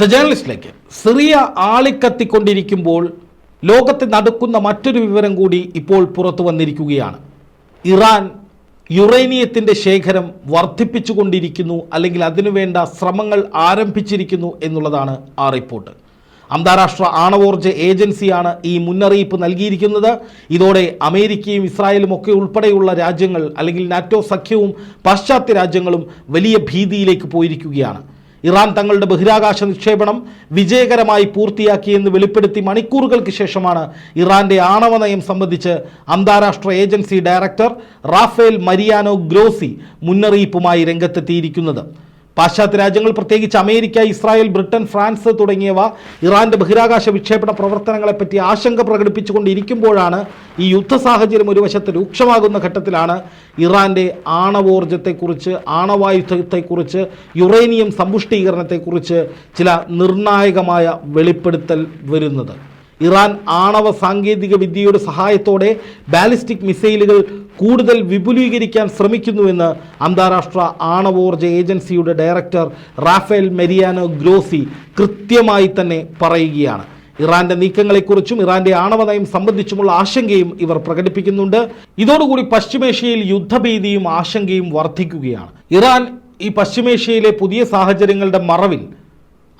The ജേർണലിസ്റ്റിലേക്ക് Syria ആളിക്കത്തിക്കൊണ്ടിരിക്കുമ്പോൾ ലോകത്തെ നടക്കുന്ന മറ്റൊരു വിവരം കൂടി ഇപ്പോൾ പുറത്തു വന്നിരിക്കുകയാണ്. ഇറാൻ യുറേനിയത്തിന്റെ ശേഖരം വർദ്ധിപ്പിച്ചുകൊണ്ടിരിക്കുന്നു അല്ലെങ്കിൽ അതിനുവേണ്ട ശ്രമങ്ങൾ ആരംഭിച്ചിരിക്കുന്നു എന്നുള്ളതാണ് ആ റിപ്പോർട്ട്. അന്താരാഷ്ട്ര ആണവോർജ ഏജൻസിയാണ് ഈ മുന്നറിയിപ്പ് നൽകിയിരിക്കുന്നത്. ഇതോടെ അമേരിക്കയും ഇസ്രായേലും ഒക്കെ ഉൾപ്പെടെയുള്ള രാജ്യങ്ങൾ അല്ലെങ്കിൽ നാറ്റോ സഖ്യവും പാശ്ചാത്യ രാജ്യങ്ങളും വലിയ ഭീതിയിലേക്ക് പോയിരിക്കുകയാണ്. ഇറാൻ തങ്ങളുടെ ബഹിരാകാശ നിക്ഷേപണം വിജയകരമായി പൂർത്തിയാക്കിയെന്ന് വെളിപ്പെടുത്തി മണിക്കൂറുകൾക്ക് ശേഷമാണ് ഇറാന്റെ ആണവ നയം സംബന്ധിച്ച് അന്താരാഷ്ട്ര agency director Rafael Mariano Grossi മുന്നറിയിപ്പുമായി രംഗത്തെത്തിയിരിക്കുന്നത്. പാശ്ചാത്യ രാജ്യങ്ങൾ പ്രത്യേകിച്ച് അമേരിക്ക ഇസ്രായേൽ ബ്രിട്ടൻ ഫ്രാൻസ് തുടങ്ങിയവ ഇറാന്റെ ബഹിരാകാശ വിക്ഷേപണ പ്രവർത്തനങ്ങളെപ്പറ്റി ആശങ്ക പ്രകടിപ്പിച്ചുകൊണ്ടിരിക്കുമ്പോഴാണ് ഈ യുദ്ധ സാഹചര്യം ഒരു വശത്ത് രൂക്ഷമാകുന്ന ഘട്ടത്തിലാണ് ഇറാന്റെ ആണവോർജത്തെക്കുറിച്ച് ആണവായുധത്തെക്കുറിച്ച് യുറേനിയം സമ്പുഷ്ടീകരണത്തെക്കുറിച്ച് ചില നിർണായകമായ വെളിപ്പെടുത്തൽ വരുന്നത്. ഇറാൻ ആണവ സാങ്കേതിക വിദ്യയുടെ സഹായത്തോടെ ബാലിസ്റ്റിക് മിസൈലുകൾ കൂടുതൽ വിപുലീകരിക്കാൻ ശ്രമിക്കുന്നുവെന്ന് അന്താരാഷ്ട്ര ആണവോർജ ഏജൻസിയുടെ ഡയറക്ടർ റാഫേൽ മെരിയാനോ ഗ്രോസി കൃത്യമായി തന്നെ പറയുകയാണ്. ഇറാന്റെ നീക്കങ്ങളെക്കുറിച്ചും ഇറാന്റെ ആണവ നയം സംബന്ധിച്ചുമുള്ള ആശങ്കയും ഇവർ പ്രകടിപ്പിക്കുന്നുണ്ട്. ഇതോടുകൂടി പശ്ചിമേഷ്യയിൽ യുദ്ധഭീതിയും ആശങ്കയും വർദ്ധിക്കുകയാണ്. ഇറാൻ ഈ പശ്ചിമേഷ്യയിലെ പുതിയ സാഹചര്യങ്ങളുടെ മറവിൽ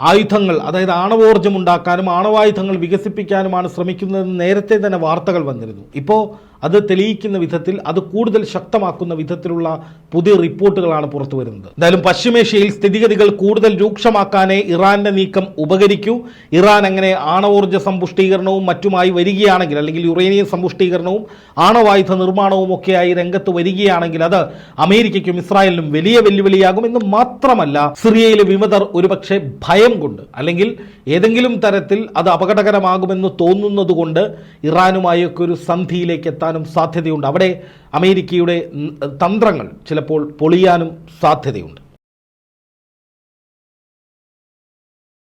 ആയുധങ്ങൾ അതായത് ആണവോർജം ഉണ്ടാക്കാനും ആണവായുധങ്ങൾ വികസിപ്പിക്കാനുമാണ് ശ്രമിക്കുന്നതെന്ന് നേരത്തെ തന്നെ വാർത്തകൾ വന്നിരുന്നു. ഇപ്പോൾ അത് തെളിയിക്കുന്ന വിധത്തിൽ അത് കൂടുതൽ ശക്തമാക്കുന്ന വിധത്തിലുള്ള പുതിയ റിപ്പോർട്ടുകളാണ് പുറത്തു വരുന്നത്. എന്തായാലും പശ്ചിമേഷ്യയിൽ സ്ഥിതിഗതികൾ കൂടുതൽ രൂക്ഷമാക്കാനേ ഇറാന്റെ നീക്കം ഉപകരിക്കൂ. ഇറാൻ അങ്ങനെ ആണവോർജ സമ്പുഷ്ടീകരണവും മറ്റുമായി വരികയാണെങ്കിൽ അല്ലെങ്കിൽ യുറേനിയം സമ്പുഷ്ടീകരണവും ആണവായുധ നിർമ്മാണവും ഒക്കെയായി രംഗത്ത് വരികയാണെങ്കിൽ അത് അമേരിക്കയ്ക്കും ഇസ്രായേലിനും വലിയ വെല്ലുവിളിയാകും. എന്ന് മാത്രമല്ല സിറിയയിലെ വിമതർ ഒരുപക്ഷെ ഭയം കൊണ്ട് അല്ലെങ്കിൽ ഏതെങ്കിലും തരത്തിൽ അത് അപകടകരമാകുമെന്ന് തോന്നുന്നത് കൊണ്ട് ഇറാനുമായൊക്കെ ഒരു സന്ധിയിലേക്ക് എത്താനും സാധ്യതയുണ്ട്. അവിടെ അമേരിക്കയുടെ തന്ത്രങ്ങൾ ചിലപ്പോൾ പൊളിയാനും സാധ്യതയുണ്ട്.